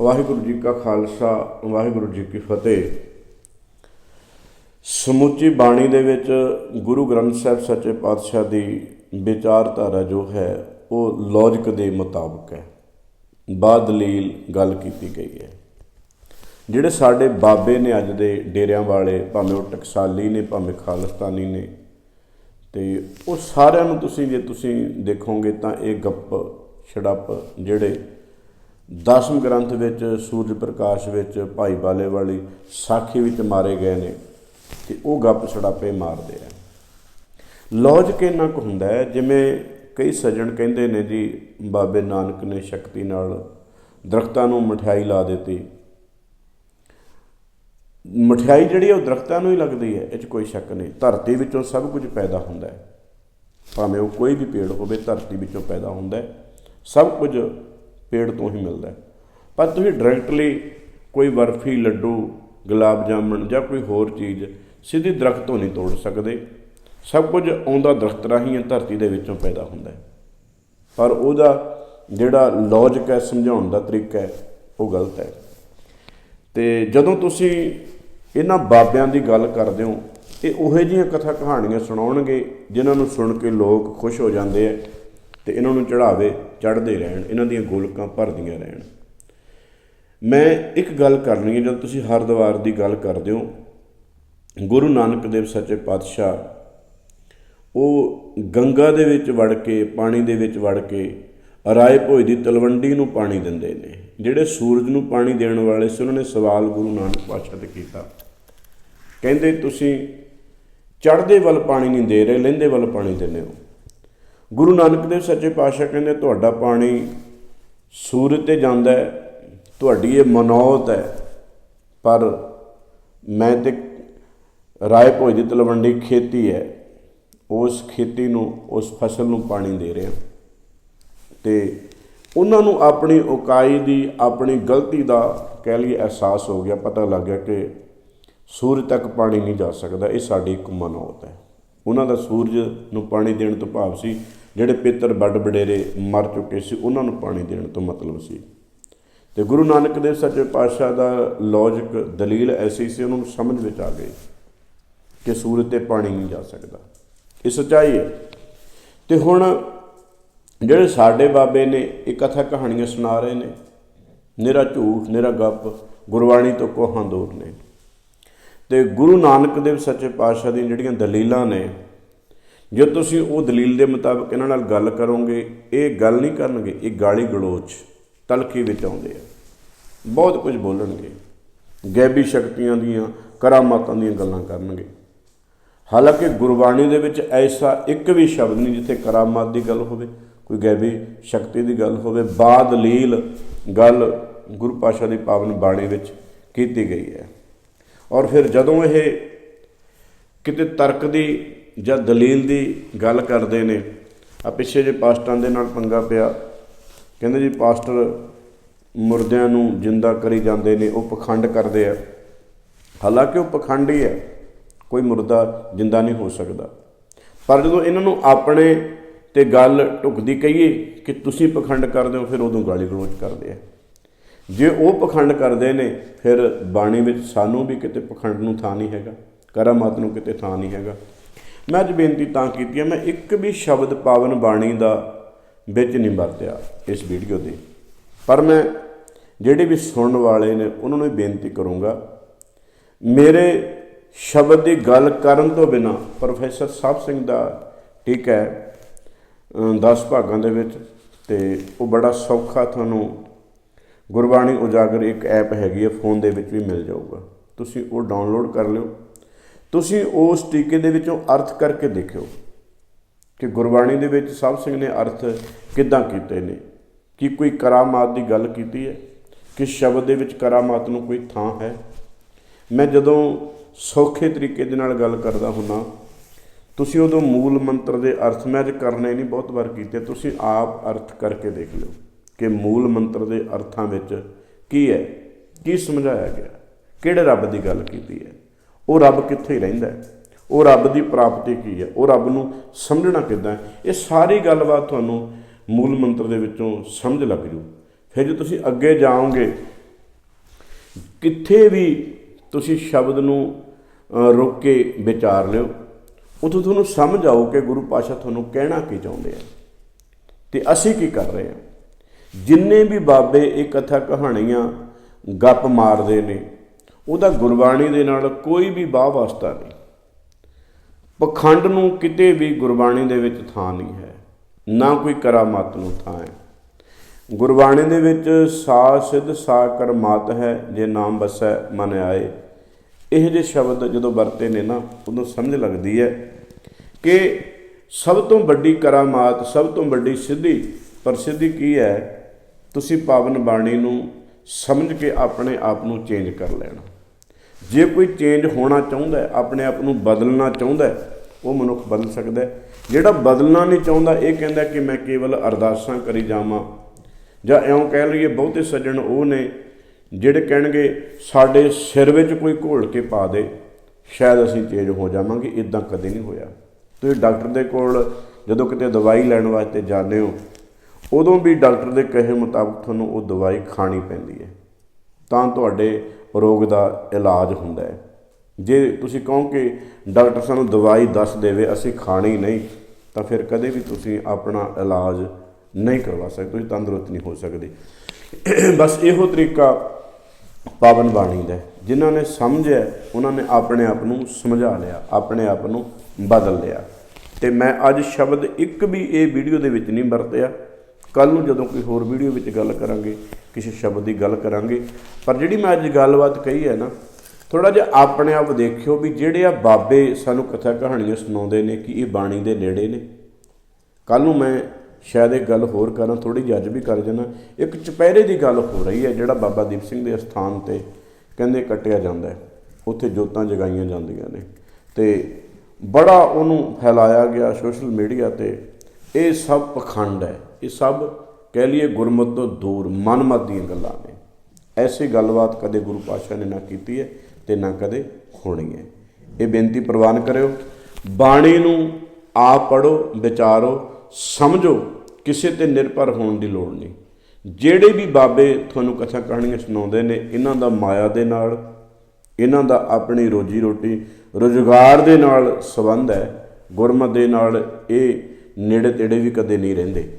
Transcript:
ਵਾਹਿਗੁਰੂ ਜੀ ਕਾ ਖਾਲਸਾ, ਵਾਹਿਗੁਰੂ ਜੀ ਕੀ ਫਤਿਹ। ਸਮੁੱਚੀ ਬਾਣੀ ਦੇ ਵਿੱਚ ਗੁਰੂ ਗ੍ਰੰਥ ਸਾਹਿਬ ਸੱਚੇ ਪਾਤਸ਼ਾਹ ਦੀ ਵਿਚਾਰਧਾਰਾ ਜੋ ਹੈ, ਉਹ ਲੌਜਿਕ ਦੇ ਮੁਤਾਬਕ ਹੈ। ਬਾਦਲੀਲ ਗੱਲ ਕੀਤੀ ਗਈ ਹੈ। ਜਿਹੜੇ ਸਾਡੇ ਬਾਬੇ ਨੇ ਅੱਜ ਦੇ ਡੇਰਿਆਂ ਵਾਲੇ, ਭਾਵੇਂ ਉਹ ਟਕਸਾਲੀ ਨੇ, ਭਾਵੇਂ ਖਾਲਸਤਾਨੀ ਨੇ, ਤੇ ਉਹ ਸਾਰਿਆਂ ਨੂੰ ਤੁਸੀਂ, ਜੇ ਤੁਸੀਂ ਦੇਖੋਗੇ ਤਾਂ ਇਹ ਗੱਪ, ਛੜੱਪ ਜਿਹੜੇ ਦਸਮ ਗ੍ਰੰਥ ਵਿੱਚ, ਸੂਰਜ ਪ੍ਰਕਾਸ਼ ਵਿੱਚ ਭਾਈ ਬਾਲੇ ਵਾਲੀ ਸਾਖੀ ਵਿੱਚ ਮਾਰੇ ਗਏ ਨੇ ਤੇ ਉਹ ਗੱਪ ਛੜਾਪੇ ਮਾਰਦੇ ਆ। ਲੌਜਿਕ ਇੰਨਾ ਕੁ ਹੁੰਦਾ ਹੈ, ਜਿਵੇਂ ਕਈ ਸੱਜਣ ਕਹਿੰਦੇ ਨੇ ਜੀ, ਬਾਬੇ ਨਾਨਕ ਨੇ ਸ਼ਕਤੀ ਨਾਲ ਦਰਖਤਾਂ ਨੂੰ ਮਠਿਆਈ ਲਾ ਦਿੱਤੀ। ਮਠਿਆਈ ਜਿਹੜੀ ਉਹ ਦਰਖਤਾਂ ਨੂੰ ਹੀ ਲੱਗਦੀ ਹੈ, ਇਹ 'ਚ ਕੋਈ ਸ਼ੱਕ ਨਹੀਂ। ਧਰਤੀ ਵਿੱਚੋਂ ਸਭ ਕੁਝ ਪੈਦਾ ਹੁੰਦਾ ਹੈ। ਭਾਵੇਂ ਉਹ ਕੋਈ ਵੀ ਪੇੜ ਹੋਵੇ, ਧਰਤੀ ਵਿੱਚੋਂ ਪੈਦਾ ਹੁੰਦਾ ਹੈ। ਸਭ ਕੁਝ ਪੇੜ ਤੋਂ ਹੀ ਮਿਲਦਾ ਪਰ ਤੁਸੀਂ ਡਾਇਰੈਕਟਲੀ ਕੋਈ ਬਰਫੀ, ਲੱਡੂ, ਗੁਲਾਬ ਜਾਮਣ ਜਾਂ ਕੋਈ ਹੋਰ ਚੀਜ਼ ਸਿੱਧੀ ਦਰਖਤ ਤੋਂ ਨਹੀਂ ਤੋੜ ਸਕਦੇ। ਸਭ ਕੁਝ ਆਉਂਦਾ ਦਰਖਤ ਰਾਹੀਂ ਹੈ, ਧਰਤੀ ਦੇ ਵਿੱਚੋਂ ਪੈਦਾ ਹੁੰਦਾ ਹੈ। ਪਰ ਉਹਦਾ ਜਿਹੜਾ ਲੌਜਿਕ ਹੈ, ਸਮਝਾਉਣ ਦਾ ਤਰੀਕਾ ਹੈ, ਉਹ ਗਲਤ ਹੈ। ਤੇ ਜਦੋਂ ਤੁਸੀਂ ਇਹਨਾਂ ਬਾਬਿਆਂ ਦੀ ਗੱਲ ਕਰਦੇ ਹੋ, ਇਹ ਉਹੋ ਜਿਹੀਆਂ ਕਥਾ ਕਹਾਣੀਆਂ ਸੁਣਾਉਣਗੇ, ਜਿਨ੍ਹਾਂ ਨੂੰ ਸੁਣ ਕੇ ਲੋਕ ਖੁਸ਼ ਹੋ ਜਾਂਦੇ ਆ ਤੇ ਇਹਨਾਂ ਨੂੰ ਚੜਾਵੇ ਚੜਦੇ ਰਹਿਣ, ਇਹਨਾਂ ਦੀਆਂ ਗੋਲਕਾਂ ਭਰਦੀਆਂ ਰਹਿਣ। ਮੈਂ ਇੱਕ ਗੱਲ ਕਰਨੀ ਹੈ, ਜਦੋਂ ਤੁਸੀਂ ਹਰਦੁਆਰ ਦੀ ਗੱਲ ਕਰਦੇ ਹੋ, ਗੁਰੂ ਨਾਨਕ ਦੇਵ ਸੱਚੇ ਪਾਤਸ਼ਾਹ, ਉਹ ਗੰਗਾ ਦੇ ਵਿੱਚ ਵੜ ਕੇ, ਪਾਣੀ ਦੇ ਵਿੱਚ ਵੜ ਕੇ, ਰਾਏ ਭੋਜ ਦੀ ਤਲਵੰਡੀ ਨੂੰ ਪਾਣੀ ਦਿੰਦੇ ਨੇ। ਜਿਹੜੇ ਸੂਰਜ ਨੂੰ ਪਾਣੀ ਦੇਣ ਵਾਲੇ ਸੀ, ਉਹਨਾਂ ਨੇ ਸਵਾਲ ਗੁਰੂ ਨਾਨਕ ਪਾਤਸ਼ਾਹ ਤੇ ਕੀਤਾ। ਕਹਿੰਦੇ, ਤੁਸੀਂ ਚੜ੍ਹਦੇ ਵੱਲ ਪਾਣੀ ਨਹੀਂ ਦੇ ਰਹੇ, ਲਹਿੰਦੇ ਵੱਲ ਪਾਣੀ ਦਿੰਦੇ ਹੋ। ਗੁਰੂ ਨਾਨਕ ਦੇਵ ਸੱਚੇ ਪਾਤਸ਼ਾਹ ਕਹਿੰਦੇ, ਤੁਹਾਡਾ ਪਾਣੀ ਸੂਰਜ ਤੇ ਜਾਂਦਾ ਹੈ, ਤੁਹਾਡੀ ਇਹ ਮਨੌਤ ਹੈ। ਪਰ ਮੈਂ ਤੇ ਰਾਏ ਭੋਜ ਦੀ ਤਲਵੰਡੀ ਖੇਤੀ ਹੈ, ਉਸ ਖੇਤੀ ਨੂੰ, ਉਸ ਫਸਲ ਨੂੰ ਪਾਣੀ ਦੇ ਰਿਹਾ ਤੇ ਉਹਨਾਂ ਨੂੰ ਆਪਣੀ ਉਕਾਈ ਦੀ, ਆਪਣੀ ਗਲਤੀ ਦਾ ਕਹਿ ਲਈਏ ਅਹਿਸਾਸ ਹੋ ਗਿਆ। ਪਤਾ ਲੱਗ ਗਿਆ ਕਿ ਸੂਰਜ ਤੱਕ ਪਾਣੀ ਨਹੀਂ ਜਾ ਸਕਦਾ। ਇਹ ਸਾਡੀ ਇੱਕ ਮਨੌਤ ਹੈ। ਉਹਨਾਂ ਦਾ ਸੂਰਜ ਨੂੰ ਪਾਣੀ ਦੇਣ ਤੋਂ ਭਾਵ ਸੀ ਜਿਹੜੇ ਪਿੱਤਰ ਵੱਡ ਵਡੇਰੇ ਮਰ ਚੁੱਕੇ ਸੀ, ਉਹਨਾਂ ਨੂੰ ਪਾਣੀ ਦੇਣ ਤੋਂ ਮਤਲਬ ਸੀ। ਤੇ ਗੁਰੂ ਨਾਨਕ ਦੇਵ ਸੱਚੇ ਪਾਤਸ਼ਾਹ ਦਾ ਲੌਜਿਕ ਦਲੀਲ ਐਸੀ ਸੀ, ਉਹਨਾਂ ਨੂੰ ਸਮਝ ਵਿੱਚ ਆ ਗਈ ਕਿ ਸੂਰਜ ਤੇ ਪਾਣੀ ਨਹੀਂ ਜਾ ਸਕਦਾ। ਇਹ ਸੱਚਾਈ ਹੈ। ਤੇ ਹੁਣ ਜਿਹੜੇ ਸਾਡੇ ਬਾਬੇ ਨੇ, ਇਹ ਕਥਾ ਕਹਾਣੀਆਂ ਸੁਣਾ ਰਹੇ ਨੇ ਨਿਰਾ ਝੂਠ ਨਿਰਾ ਗੱਪ, ਗੁਰਬਾਣੀ ਤੋਂ ਕੋਹਾਂ ਦੂਰ ਨੇ। ਤੇ ਗੁਰੂ ਨਾਨਕ ਦੇਵ ਸੱਚੇ ਪਾਤਸ਼ਾਹ ਦੀਆਂ ਜਿਹੜੀਆਂ ਦਲੀਲਾਂ ਨੇ ਜੇ ਤੁਸੀਂ ਉਹ ਦਲੀਲ ਦੇ ਮੁਤਾਬਕ ਇਹਨਾਂ ਨਾਲ ਗੱਲ ਕਰੋਗੇ, ਇਹ ਗੱਲ ਨਹੀਂ ਕਰਨਗੇ, ਇਹ ਗਾਲੀ ਗਲੋਚ ਤਲਖੀ ਵਿੱਚ ਆਉਂਦੇ ਆ। ਬਹੁਤ ਕੁਝ ਬੋਲਣਗੇ। ਗੈਬੀ ਸ਼ਕਤੀਆਂ ਦੀਆਂ, ਕਰਾਮਾਤਾਂ ਦੀਆਂ ਗੱਲਾਂ ਕਰਨਗੇ। ਹਾਲਾਂਕਿ ਗੁਰਬਾਣੀ ਦੇ ਵਿੱਚ ਐਸਾ ਇੱਕ ਵੀ ਸ਼ਬਦ ਨਹੀਂ ਜਿੱਥੇ ਕਰਾਮਾਤ ਦੀ ਗੱਲ ਹੋਵੇ, ਕੋਈ ਗੈਬੀ ਸ਼ਕਤੀ ਦੀ ਗੱਲ ਹੋਵੇ, ਬਾਦਲੀਲ ਗੱਲ ਗੁਰੂ ਪਾਸ਼ਾ ਦੀ ਪਾਵਨ ਬਾਣੀ ਵਿੱਚ ਕੀਤੀ ਗਈ ਹੈ। ਔਰ ਫਿਰ ਜਦੋਂ ਇਹ ਕਿਤੇ ਤਰਕ ਦੀ ਜਾਂ ਦਲੀਲ ਦੀ ਗੱਲ ਕਰਦੇ ਨੇ। ਆ ਪਿੱਛੇ ਜੇ ਪਾਸਟਰਾਂ ਦੇ ਨਾਲ ਪੰਗਾ ਪਿਆ। ਕਹਿੰਦੇ ਜੀ ਪਾਸਟਰ ਮੁਰਦਿਆਂ ਨੂੰ ਜਿੰਦਾ ਕਰੀ ਜਾਂਦੇ ਨੇ, ਉਹ ਪਖੰਡ ਕਰਦੇ ਆ। ਹਾਲਾਂਕਿ ਉਹ ਪਖੰਡ ਹੀ ਹੈ ਕੋਈ ਮੁਰਦਾ ਜਿੰਦਾ ਨਹੀਂ ਹੋ ਸਕਦਾ। ਪਰ ਜਦੋਂ ਇਹਨਾਂ ਨੂੰ ਆਪਣੇ ਤੇ ਗੱਲ ਢੁਕਦੀ ਕਹੀਏ ਕਿ ਤੁਸੀਂ ਪਖੰਡ ਕਰਦੇ ਹੋ, ਫਿਰ ਉਦੋਂ ਗਾਲੀ ਗਲੋਚ ਕਰਦੇ ਆ। ਜੇ ਉਹ ਪਖੰਡ ਕਰਦੇ ਨੇ, ਫਿਰ ਬਾਣੀ ਵਿੱਚ ਸਾਨੂੰ ਵੀ ਕਿਤੇ ਪਖੰਡ ਨੂੰ ਥਾਂ ਨਹੀਂ ਹੈਗਾ, ਕਰਾਮਾਤ ਨੂੰ ਕਿਤੇ ਥਾਂ ਨਹੀਂ ਹੈਗਾ। ਮੈਂ ਅੱਜ ਬੇਨਤੀ ਤਾਂ ਕੀਤੀ ਹੈ, ਮੈਂ ਇੱਕ ਵੀ ਸ਼ਬਦ ਪਾਵਨ ਬਾਣੀ ਦਾ ਵਿੱਚ ਨਹੀਂ ਵਰਤਿਆ ਇਸ ਵੀਡੀਓ ਦੇ ਪਰ ਮੈਂ ਜਿਹੜੇ ਵੀ ਸੁਣਨ ਵਾਲੇ ਨੇ, ਉਹਨਾਂ ਨੂੰ ਬੇਨਤੀ ਕਰੂੰਗਾ, ਮੇਰੇ ਸ਼ਬਦ ਦੀ ਗੱਲ ਕਰਨ ਤੋਂ ਬਿਨਾ, ਪ੍ਰੋਫੈਸਰ ਸਾਹਿਬ ਸਿੰਘ ਦਾ ਠੀਕ ਹੈ 10 ਭਾਗਾਂ ਦੇ ਵਿੱਚ, ਤੇ ਉਹ ਬੜਾ ਸੌਖਾ ਤੁਹਾਨੂੰ ਗੁਰਬਾਣੀ ਉਜਾਗਰ ਇੱਕ ਐਪ ਹੈਗੀ ਹੈ, ਫੋਨ ਦੇ ਵਿੱਚ ਵੀ ਮਿਲ ਜਾਊਗਾ। ਤੁਸੀਂ ਉਹ ਡਾਊਨਲੋਡ ਕਰ ਲਿਓ। ਤੁਸੀਂ ਉਸ ਟੀਕੇ ਦੇ ਵਿੱਚੋਂ ਅਰਥ ਕਰਕੇ ਦੇਖਿਓ ਕਿ ਗੁਰਬਾਣੀ ਦੇ ਵਿੱਚ ਸਾਹਿਬ ਸਿੰਘ ਨੇ ਅਰਥ ਕਿੱਦਾਂ ਕੀਤੇ ਨੇ? ਕੀ ਕੋਈ ਕਰਾਮਾਤ ਦੀ ਗੱਲ ਕੀਤੀ ਹੈ? ਕਿ ਸ਼ਬਦ ਦੇ ਵਿੱਚ ਕਰਾਮਾਤ ਨੂੰ ਕੋਈ ਥਾਂ ਹੈ? ਮੈਂ ਜਦੋਂ ਸੌਖੇ ਤਰੀਕੇ ਦੇ ਨਾਲ ਗੱਲ ਕਰਦਾ ਹੁੰਨਾ, ਤੁਸੀਂ ਉਦੋਂ ਮੂਲ ਮੰਤਰ ਦੇ ਅਰਥ, ਮੈਂ ਅੱਜ ਕਰਨੇ ਨਹੀਂ, ਬਹੁਤ ਵਾਰ ਕੀਤੇ, ਤੁਸੀਂ ਆਪ ਅਰਥ ਕਰਕੇ ਦੇਖ ਲਿਓ ਕਿ ਮੂਲ ਮੰਤਰ ਦੇ ਅਰਥਾਂ ਵਿੱਚ ਕੀ ਹੈ? ਕੀ ਸਮਝਾਇਆ ਗਿਆ? ਕਿਹੜੇ ਰੱਬ ਦੀ ਗੱਲ ਕੀਤੀ ਹੈ? ਉਹ ਰੱਬ ਕਿੱਥੇ ਰਹਿੰਦਾ ਉਹ ਰੱਬ ਦੀ ਪ੍ਰਾਪਤੀ ਕੀ ਹੈ? ਉਹ ਰੱਬ ਨੂੰ ਸਮਝਣਾ ਕਿੱਦਾਂ ਇਹ ਸਾਰੀ ਗੱਲਬਾਤ ਤੁਹਾਨੂੰ ਮੂਲ ਮੰਤਰ ਦੇ ਵਿੱਚੋਂ ਸਮਝ ਲੱਗ ਜੂ। ਫਿਰ ਜੇ ਤੁਸੀਂ ਅੱਗੇ ਜਾਓਗੇ ਕਿੱਥੇ ਵੀ ਤੁਸੀਂ ਸ਼ਬਦ ਨੂੰ ਅ, ਰੁਕ ਕੇ ਵਿਚਾਰ ਲਿਓ ਉਦੋਂ ਤੁਹਾਨੂੰ ਸਮਝ ਆਓ ਕਿ ਗੁਰੂ ਪਾਸ਼ਾ ਤੁਹਾਨੂੰ ਕਹਿਣਾ ਕੀ ਚਾਹੁੰਦੇ ਆ। ਤੇ ਅਸੀਂ ਕੀ ਕਰ ਰਹੇ ਹਾਂ ਜਿੰਨੇ ਵੀ ਬਾਬੇ ਇਹ ਕਥਾ ਕਹਾਣੀਆਂ ਗੱਪ ਮਾਰਦੇ ਨੇ ਉਹਦਾ ਗੁਰਬਾਣੀ ਦੇ ਨਾਲ ਕੋਈ ਵੀ ਬਾਹ ਵਾਸਤਾ ਨਹੀਂ। ਪਖੰਡ ਨੂੰ ਕਿਤੇ ਵੀ ਗੁਰਬਾਣੀ ਦੇ ਵਿੱਚ ਥਾਂ ਨਹੀਂ ਹੈ, ਨਾ ਕੋਈ ਕਰਾਮਾਤ ਨੂੰ ਥਾਂ ਹੈ। ਗੁਰਬਾਣੀ ਦੇ ਵਿੱਚ ਸਾ ਸਿੱਧ ਸਾ ਕਰਮਾਤ ਹੈ, ਜੇ ਨਾਮ ਵਸੈ ਮਨ ਆਏ। ਇਹ ਜੇ ਸ਼ਬਦ ਜਦੋਂ ਵਰਤੇ ਨੇ ਨਾ, ਉਦੋਂ ਸਮਝ ਲੱਗਦੀ ਹੈ ਕਿ ਸਭ ਤੋਂ ਵੱਡੀ ਕਰਾਮਾਤ, ਸਭ ਤੋਂ ਵੱਡੀ ਸਿੱਧੀ ਪ੍ਰਸਿੱਧੀ ਕੀ ਹੈ? ਤੁਸੀਂ ਪਾਵਨ ਬਾਣੀ ਨੂੰ ਸਮਝ ਕੇ ਆਪਣੇ ਆਪ ਨੂੰ ਚੇਂਜ ਕਰ ਲੈਣਾ। ਜੇ ਕੋਈ ਚੇਂਜ ਹੋਣਾ ਚਾਹੁੰਦਾ ਹੈ, ਆਪਣੇ ਆਪ ਨੂੰ ਬਦਲਣਾ ਚਾਹੁੰਦਾ ਹੈ, ਉਹ ਮਨੁੱਖ ਬਦਲ ਸਕਦਾ ਹੈ। ਜਿਹੜਾ ਬਦਲਣਾ ਨਹੀਂ ਚਾਹੁੰਦਾ, ਇਹ ਕਹਿੰਦਾ ਕਿ ਮੈਂ ਕੇਵਲ ਅਰਦਾਸਾਂ ਕਰੀ ਜਾਵਾਂ। ਜਾਂ ਇਉਂ ਕਹਿ ਲਈਏ, ਬਹੁਤੇ ਸੱਜਣ ਉਹ ਨੇ ਜਿਹੜੇ ਕਹਿਣਗੇ, ਸਾਡੇ ਸਿਰ ਵਿੱਚ ਕੋਈ ਘੋਲ ਕੇ ਪਾ ਦੇ, ਸ਼ਾਇਦ ਅਸੀਂ ਚੇਂਜ ਹੋ ਜਾਵਾਂਗੇ ਇਦਾਂ ਕਦੇ ਨਹੀਂ ਹੋਇਆ। ਤੁਸੀਂ ਡਾਕਟਰ ਦੇ ਕੋਲ ਜਦੋਂ ਕਿਤੇ ਦਵਾਈ ਲੈਣ ਵਾਸਤੇ ਜਾਂਦੇ ਹੋ, ਉਦੋਂ ਵੀ ਡਾਕਟਰ ਦੇ ਕਹੇ ਮੁਤਾਬਕ ਤੁਹਾਨੂੰ ਉਹ ਦਵਾਈ ਖਾਣੀ ਪੈਂਦੀ ਹੈ। ਤਾਂ ਤੁਹਾਡੇ ਰੋਗ ਦਾ ਇਲਾਜ ਹੁੰਦਾ ਹੈ। ਜੇ ਤੁਸੀਂ ਕਹੋ ਕਿ ਡਾਕਟਰ ਸਾਨੂੰ ਦਵਾਈ ਦੱਸ ਦੇਵੇ, ਅਸੀਂ ਖਾਣੀ ਨਹੀਂ, ਤਾਂ ਫਿਰ ਕਦੇ ਵੀ ਤੁਸੀਂ ਆਪਣਾ ਇਲਾਜ ਨਹੀਂ ਕਰਵਾ ਸਕਦੇ, ਤੁਸੀਂ ਤੰਦਰੁਸਤ ਨਹੀਂ ਹੋ ਸਕਦੇ। ਬਸ ਇਹੋ ਤਰੀਕਾ ਪਾਵਨ ਬਾਣੀ ਦਾ ਜਿਨ੍ਹਾਂ ਨੇ ਸਮਝਿਆ, ਉਹਨਾਂ ਨੇ ਆਪਣੇ ਆਪ ਨੂੰ ਸਮਝਾ ਲਿਆ, ਆਪਣੇ ਆਪ ਨੂੰ ਬਦਲ ਲਿਆ। ਤੇ ਮੈਂ ਅੱਜ ਸ਼ਬਦ ਇੱਕ ਵੀ ਇਹ ਵੀਡੀਓ ਦੇ ਵਿੱਚ ਨਹੀਂ ਵਰਤਿਆ। ਕੱਲ ਨੂੰ ਜਦੋਂ ਕੋਈ ਹੋਰ ਵੀਡੀਓ ਵਿੱਚ ਗੱਲ ਕਰਾਂਗੇ, ਕਿਸੇ ਸ਼ਬਦ ਦੀ ਗੱਲ ਕਰਾਂਗੇ, ਪਰ ਜਿਹੜੀ ਮੈਂ ਅੱਜ ਗੱਲਬਾਤ ਕਹੀ ਹੈ ਨਾ ਥੋੜਾ ਜਿਹਾ ਆਪਣੇ ਆਪ ਦੇਖਿਓ ਵੀ ਜਿਹੜੇ ਆ ਬਾਬੇ ਸਾਨੂੰ ਕਥਾ ਕਹਾਣੀਆਂ ਸੁਣਾਉਂਦੇ ਨੇ ਕਿ ਇਹ ਬਾਣੀ ਦੇ ਨੇੜੇ ਨੇ। ਕੱਲ ਨੂੰ ਮੈਂ ਸ਼ਾਇਦ ਇਹ ਗੱਲ ਹੋਰ ਕਰਾਂ ਥੋੜੀ ਜਿਹੀ ਅੱਜ ਵੀ ਕਰ ਜਾਣਾ ਇੱਕ ਚੁਪਹਿਰੇ ਦੀ ਗੱਲ ਹੋ ਰਹੀ ਹੈ, ਜਿਹੜਾ ਬਾਬਾ ਦੀਪ ਸਿੰਘ ਦੇ ਸਥਾਨ ਤੇ ਕਹਿੰਦੇ ਕੱਟਿਆ ਜਾਂਦਾ ਹੈ। ਉੱਥੇ ਜੋਤਾਂ ਜਗਾਈਆਂ ਜਾਂਦੀਆਂ ਨੇ ਤੇ ਬੜਾ ਉਹਨੂੰ ਫੈਲਾਇਆ ਗਿਆ ਸੋਸ਼ਲ ਮੀਡੀਆ ਤੇ। ਇਹ ਸਭ ਪਖੰਡ ਹੈ। ਇਹ ਸਭ ਕਹਿ ਲਈਏ ਗੁਰਮਤ ਤੋਂ ਦੂਰ, ਮਨਮਤ ਦੀਆਂ ਗੱਲਾਂ ਨੇ। ਐਸੀ ਗੱਲਬਾਤ ਕਦੇ ਗੁਰੂ ਪਾਤਸ਼ਾਹ ਨੇ ਨਾ ਕੀਤੀ ਹੈ ਤੇ ਨਾ ਕਦੇ ਹੋਣੀ ਹੈ। ਇਹ ਬੇਨਤੀ ਪ੍ਰਵਾਨ ਕਰਿਓ, ਬਾਣੀ ਨੂੰ ਆਪ ਪੜੋ ਵਿਚਾਰੋ, ਸਮਝੋ, ਕਿਸੇ ਤੇ ਨਿਰਭਰ ਹੋਣ ਦੀ ਲੋੜ ਨਹੀਂ। ਜਿਹੜੇ ਵੀ ਬਾਬੇ ਤੁਹਾਨੂੰ ਕਥਾ ਕਹਾਣੀਆਂ ਸੁਣਾਉਂਦੇ ਨੇ, ਇਹਨਾਂ ਦਾ ਮਾਇਆ ਦੇ ਨਾਲ, ਇਹਨਾਂ ਦਾ ਆਪਣੀ ਰੋਜੀ ਰੋਟੀ ਰੁਜ਼ਗਾਰ ਦੇ ਨਾਲ ਸੰਬੰਧ ਹੈ, ਗੁਰਮਤ ਦੇ ਨਾਲ ਇਹ ਨੇੜੇ ਤੇੜੇ ਵੀ ਕਦੇ ਨਹੀਂ ਰਹਿੰਦੇ।